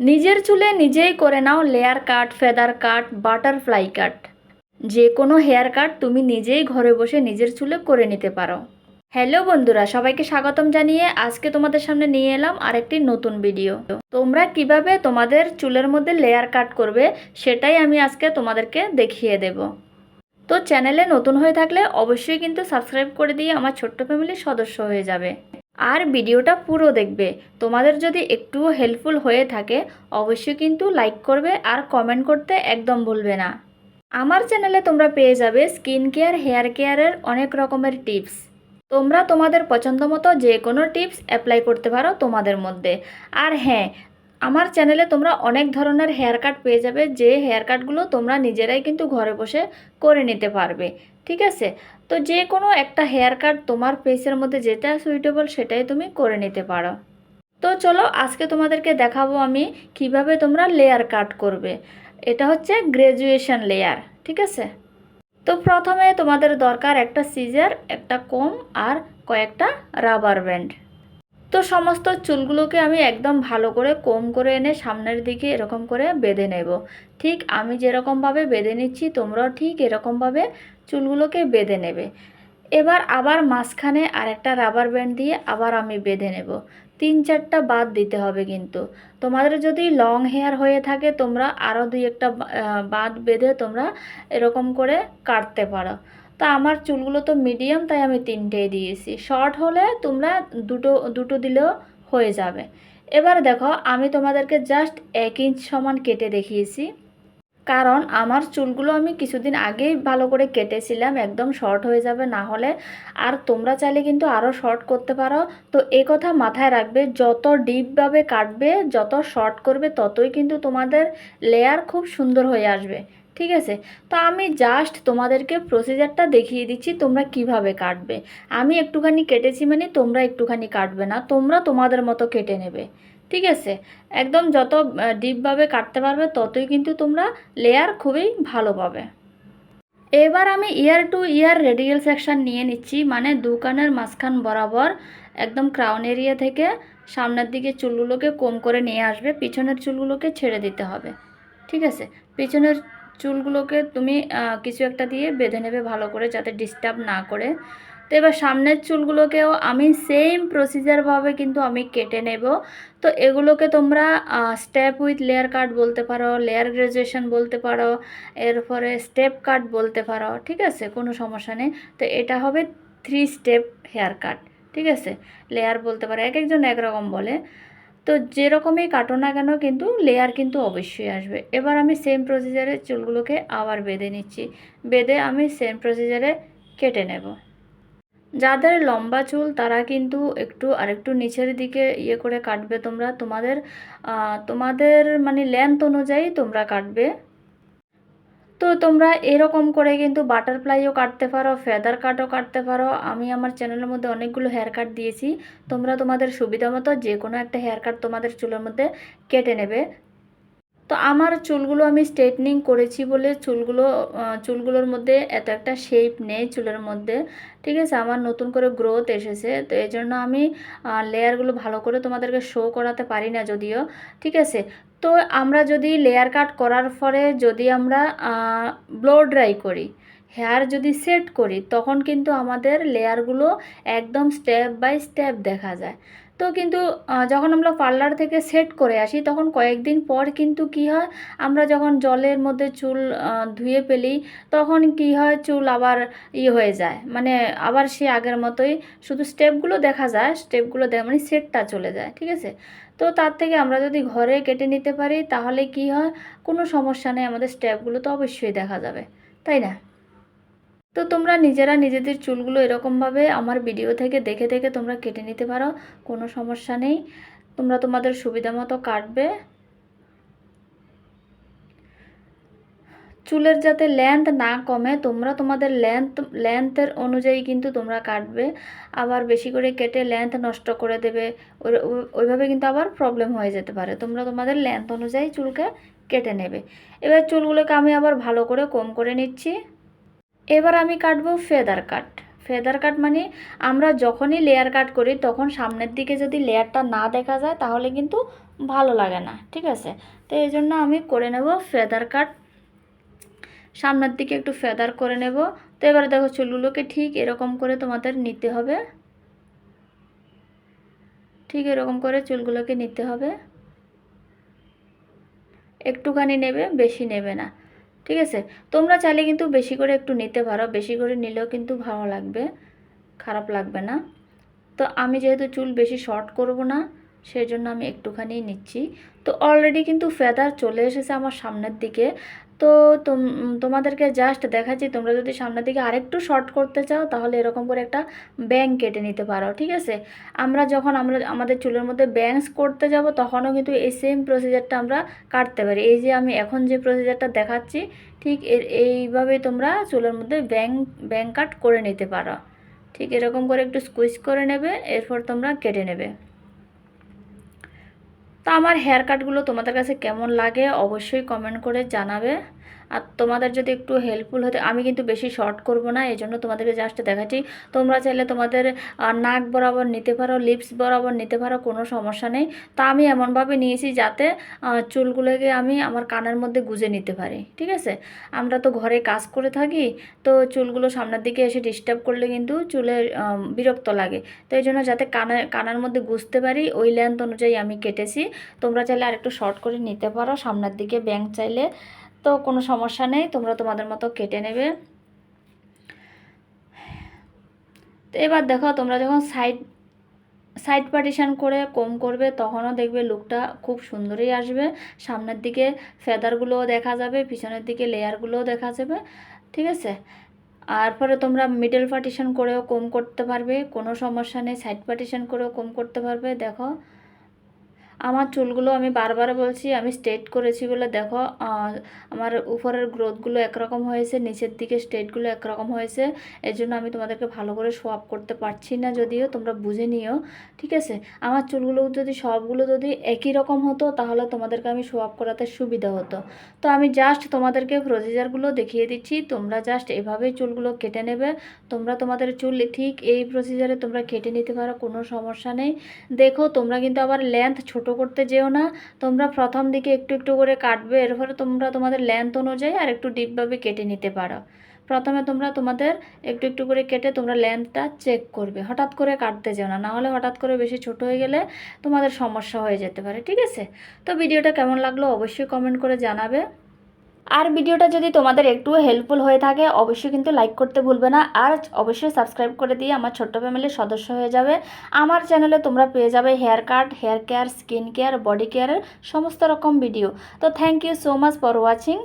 নিজের চুলে নিজেই করে নাও layer cut feather cut butterfly cut যে কোনো হেয়ার কাট তুমি নিজেই ঘরে বসে নিজের চুলে করে নিতে পারো। হ্যালো বন্ধুরা, সবাইকে স্বাগতম জানিয়ে আজকে তোমাদের সামনে নিয়ে এলাম আরেকটি নতুন ভিডিও তোমরা কীভাবে তোমাদের চুলের মধ্যে লেয়ার কাট করবে সেটাই আমি আজকে তোমাদেরকে দেখিয়ে দেব। তো চ্যানেলে নতুন হয়ে থাকলে অবশ্যই কিন্তু সাবস্ক্রাইব করে দিয়ে আমার ছোট্ট ফ্যামিলির সদস্য হয়ে যাবে। আর ভিডিওটা পুরো দেখবে। তোমাদের যদি একটুও হেল্পফুল হয়ে থাকে, অবশ্যই কিন্তু লাইক করবে আর কমেন্ট করতে একদম ভুলবে না। আমার চ্যানেলে তোমরা পেয়ে যাবে স্কিন কেয়ার হেয়ার কেয়ারের অনেক রকমের টিপস তোমরা তোমাদের পছন্দ মতো যে কোনো টিপস অ্যাপ্লাই করতে পারো তোমাদের মধ্যে। আর হ্যাঁ আমার চ্যানেলে তোমরা অনেক ধরনের হেয়ার কাট পেয়ে যাবে, যে হেয়ার কাটগুলো তোমরা নিজেরাই কিন্তু ঘরে বসে করে নিতে পারবে, ঠিক আছে? তো যে কোনো একটা হেয়ার কাট তোমার ফেসের মধ্যে যেটা সুইটেবল সেটাই তুমি করে নিতে পারো। তো চলো আজকে তোমাদেরকে দেখাবো আমি কীভাবে তোমরা লেয়ার কাট করবে। এটা হচ্ছে গ্রাজুয়েশন লেয়ার ঠিক আছে? তো প্রথমে তোমাদের দরকার একটা সিজার একটা কম আর কয়েকটা রাবার ব্যান্ড তো সমস্ত চুলগুলোকে আমি একদম ভালো করে কম করে এনে সামনের দিকে এরকম করে বেঁধে নেব। ঠিক আমি যেরকমভাবে বেঁধে নিচ্ছি, তোমরাও ঠিক এরকমভাবে চুলগুলোকে বেঁধে নেবে। এবার আবার মাঝখানে আরেকটা রাবার ব্যান্ড দিয়ে আবার আমি বেঁধে নেব। তিন চারটা বাদ দিতে হবে কিন্তু। তোমাদের যদি লং হেয়ার হয়ে থাকে, তোমরা আরও দুই একটা বাদ বেঁধে তোমরা এরকম করে কাটতে পারো। তা আমার চুলগুলো তো মিডিয়াম তাই আমি তিনটেই দিয়েছি। শর্ট হলে তোমরা দুটো দুটো দিলেও হয়ে যাবে। এবার দেখো, আমি তোমাদেরকে জাস্ট এক ইঞ্চ সমান কেটে দেখিয়েছি। কারণ আমার চুলগুলো আমি কিছুদিন আগেই ভালো করে কেটেছিলাম, একদম শর্ট হয়ে যাবে না হলে। আর তোমরা চাইলে কিন্তু আরও শর্ট করতে পারো। তো এই কথা মাথায় রাখবে, যত ডিপভাবে কাটবে, যত শর্ট করবে, ততই কিন্তু তোমাদের লেয়ার খুব সুন্দর হয়ে আসবে। ঠিক আছে? তো আমি জাস্ট তোমাদেরকে প্রসিজারটা দেখিয়ে দিচ্ছি তোমরা কীভাবে কাটবে। আমি একটুখানি কেটেছি মানে তোমরা একটুখানি কাটবে না, তোমরা তোমাদের মতো কেটে নেবে। ঠিক আছে? একদম যত ডিপভাবে কাটতে পারবে ততই কিন্তু তোমরা লেয়ার খুবই ভালো পাবে। এবার আমি ear to ear radial section নিয়ে নিচ্ছি মানে দু কানের মাঝখান বরাবর একদম ক্রাউন এরিয়া থেকে সামনের দিকে চুলগুলোকে কম করে নিয়ে আসবে, পিছনের চুলগুলোকে ছেড়ে দিতে হবে। ঠিক আছে? পিছনের চুলগুলোকে তুমি কিছু একটা দিয়ে বেঁধে নেবে ভালো করে যাতে ডিস্টার্ব না করে। তো এবার সামনের চুলগুলোকেও আমি সেম প্রসিজারভাবে কিন্তু আমি কেটে নেব। তো এগুলোকে তোমরা স্টেপ উইথ লেয়ার কাট বলতে পারো লেয়ার গ্রাজুয়েশন বলতে পারো, এরপরে স্টেপ কাট বলতে পারো, ঠিক আছে? কোনো সমস্যা নেই। তো এটা হবে থ্রি স্টেপ হেয়ার কাট ঠিক আছে? লেয়ার বলতে পারো, এক একজন একরকম বলে। তো যেরকমই কাটো না কেন কিন্তু লেয়ার কিন্তু অবশ্যই আসবে। এবার আমি সেম প্রসিজারে চুলগুলোকে আবার বেঁধে নিচ্ছি। বেঁধে আমি সেম প্রসিজারে কেটে নেব। যাদের লম্বা চুল, তারা কিন্তু একটু আরেকটু নিচের দিকে ইয়ে করে কাটবে তোমরা। তোমাদের তোমাদের মানে লেন্থ অনুযায়ী তোমরা কাটবে। তো তোমরা এরকম করে কিন্তু বাটারফ্লাইও কাটতে পারো ফেদার কাটও কাটতে পারো। আমি আমার চ্যানেলের মধ্যে অনেকগুলো হেয়ার কাট দিয়েছি। তোমরা তোমাদের সুবিধা মতো যে কোনো একটা হেয়ার কাট তোমাদের চুলের মধ্যে কেটে নেবে। তো আমার চুলগুলো আমি স্ট্রেটনিং করেছি বলে চুলগুলো চুলগুলোর মধ্যে এত একটা শেপ নেই চুলের মধ্যে। ঠিক আছে? আমার নতুন করে গ্রোথ এসেছে। তো এই জন্য আমি লেয়ারগুলো ভালো করে তোমাদেরকে শো করাতে পারি না যদিও। ঠিক আছে? তো আমরা যদি লেয়ার কাট করার পরে যদি আমরা ব্লো ড্রাই করি হেয়ার যদি সেট করি, তখন কিন্তু আমাদের লেয়ারগুলো একদম স্টেপ বাই স্টেপ দেখা যায়। তো কিন্তু যখন আমরা পার্লার থেকে সেট করে আসি, তখন কয়েকদিন পর কিন্তু কি হয়, আমরা যখন জলের মধ্যে চুল ধুয়ে ফেলি, তখন কি হয়, চুল আবার ই হয়ে যায়। মানে আবার সে আগের মতোই শুধু স্টেপগুলো দেখা যায়, স্টেপগুলো দেখা মানে সেটটা চলে যায়, ঠিক আছে? তো তার থেকে আমরা যদি ঘরে কেটে নিতে পারি, তাহলে কি হয়, কোনো সমস্যা নেই, আমাদের স্টেপগুলো তো অবশ্যই দেখা যাবে, তাই না? তো তোমরা নিজেরা নিজেদের চুলগুলো এরকমভাবে আমার ভিডিও থেকে দেখে দেখে তোমরা কেটে নিতে পারো, কোনো সমস্যা নেই। তোমরা তোমাদের সুবিধা মতো কাটবে। চুলের যাতে লেন্থ না কমে, তোমরা তোমাদের লেন্থ লেন্থের অনুযায়ী কিন্তু তোমরা কাটবে। আবার বেশি করে কেটে লেন্থ নষ্ট করে দেবে, ওই- ওই- ওইভাবে কিন্তু আবার প্রবলেম হয়ে যেতে পারে। তোমরা তোমাদের লেন্থ অনুযায়ী চুলকে কেটে নেবে। এবার চুলগুলোকে আমি আবার ভালো করে কম করে নিচ্ছি। এবার আমি কাটবো ফেদার কাট ফেদার কাট মানে আমরা যখনই লেয়ার কাট করি, তখন সামনের দিকে যদি লেয়ারটা না দেখা যায়, তাহলে কিন্তু ভালো লাগে না, ঠিক আছে? তো এই জন্য আমি করে নেব ফেদার কাট সামনের দিকে একটু ফেদার করে নেব। তো এবারে দেখো চুলগুলোকে ঠিক এরকম করে তোমাদের নিতে হবে। ঠিক এরকম করে চুলগুলোকে নিতে হবে। একটুখানি নেবে, বেশি নেবে না। ঠিক আছে? তোমরা চাইলে কিন্তু বেশি করে একটু নিতে পারো, বেশি করে নিলেও কিন্তু ভালো লাগবে, খারাপ লাগবে না। তো আমি যেহেতু চুল বেশি শর্ট করব না সেই জন্য আমি একটুখানি নিচ্ছি। তো অলরেডি কিন্তু ফেদার চলে এসেছে আমার সামনের দিকে। তো তোমাদেরকে জাস্ট দেখাচ্ছি, তোমরা যদি সামনের দিকে আরেকটু শর্ট করতে চাও, তাহলে এরকম করে একটা ব্যাং কেটে নিতে পারো, ঠিক আছে? আমরা যখন আমরা, আমাদের চুলের মধ্যে ব্যাংস করতে যাব, তখনও কিন্তু এই সেম প্রসিজারটা আমরা কাটতে পারি। এই যে আমি এখন যে প্রসিজারটা দেখাচ্ছি, ঠিক এর এইভাবেই তোমরা চুলের মধ্যে ব্যাং ব্যাং কাট করে নিতে পারো। ঠিক এরকম করে একটু স্কুইজ করে নেবে, এরপর তোমরা কেটে নেবে। তো আমার হেয়ার কাটগুলো তোমাদের কাছে কেমন লাগে অবশ্যই কমেন্ট করে জানাবে। আর তোমাদের যদি একটু হেল্পফুল হতে, আমি কিন্তু বেশি শর্ট করব না এই জন্য তোমাদেরকে জাস্ট দেখাচ্ছি। তোমরা চাইলে তোমাদের নাক বরাবর নিতে পারো লিপস বরাবর নিতে পারো, কোনো সমস্যা নেই। তা আমি এমনভাবে নিয়েছি যাতে চুলগুলোকে আমি আমার কানের মধ্যে গুজে নিতে পারি, ঠিক আছে? আমরা তো ঘরে কাজ করে থাকি, তো চুলগুলো সামনের দিকে এসে ডিস্টার্ব করলে কিন্তু চুলের বিরক্ত লাগে। তো এই জন্য যাতে কানে, কানের মধ্যে গুজতে পারি, ওই লেন্থ অনুযায়ী আমি কেটেছি। তোমরা চাইলে আরেকটু শর্ট করে নিতে পারো। সামনের দিকে ব্যাংক চাইলে তো কোনো সমস্যা নেই, তোমরা তোমাদের মতো কেটে নেবে। তো এবার দেখো, তোমরা যখন সাইড সাইড পার্টিশান করে কম করবে, তখনও দেখবে লুকটা খুব সুন্দরই আসবে। সামনের দিকে ফেদারগুলোও দেখা যাবে, পিছনের দিকে লেয়ারগুলোও দেখা যাবে, ঠিক আছে? আর পরে তোমরা মিডল পার্টিশান করেও কম করতে পারবে, কোনো সমস্যা নেই। সাইড পার্টিশান করেও কম করতে পারবে, দেখো। আমার চুলগুলো আমি বারবার বলছি, আমি স্ট্রেট করেছি বলে দেখো আমার উপরের গ্রোথগুলো একরকম হয়েছে, নিচের দিকে স্ট্রেটগুলো একরকম হয়েছে এর জন্য আমি তোমাদেরকে ভালো করে আপ করতে পারছি না যদিও, তোমরা বুঝে নিও, ঠিক আছে? আমার চুলগুলো যদি সবগুলো যদি একই রকম হতো, তাহলে তোমাদেরকে আমি আপ করাতে সুবিধা হতো। তো আমি জাস্ট তোমাদেরকে প্রসিজারগুলো দেখিয়ে দিচ্ছি, তোমরা জাস্ট এভাবেই চুলগুলো কেটে নেবে, তোমরা তোমাদের চুল ঠিক এই প্রসিজারে তোমরা কেটে নিতে পারো, কোনো সমস্যা নেই। দেখো, তোমরা কিন্তু আবার লেন্থ ছোট করতে যেও না। তোমরা প্রথম দিকে একটু একটু করে কাটবে এর ফলে তোমরা তোমাদের লেন্থ অনুযায়ী আর একটু ডিপভাবে কেটে নিতে পারো। প্রথমে তোমরা তোমাদের একটু একটু করে কেটে তোমরা লেন্থটা চেক করবে। হঠাৎ করে কাটতে যেও না, নাহলে হঠাৎ করে বেশি ছোট হয়ে গেলে তোমাদের সমস্যা হয়ে যেতে পারে, ঠিক আছে? তো ভিডিওটা কেমন লাগল অবশ্যই কমেন্ট করে জানাবে। আর ভিডিওটা যদি তোমাদের একটু হেল্পফুল হয়ে থাকে, অবশ্যই কিন্তু লাইক করতে ভুলবে না। আর অবশ্যই সাবস্ক্রাইব করে দিয়ে আমার ছোট্ট ফ্যামিলির সদস্য হয়ে যাবে। আমার চ্যানেলে তোমরা পেয়ে যাবে hair cut hair care skin care body কেয়ারের সমস্ত রকম ভিডিও তো thank you so much for watching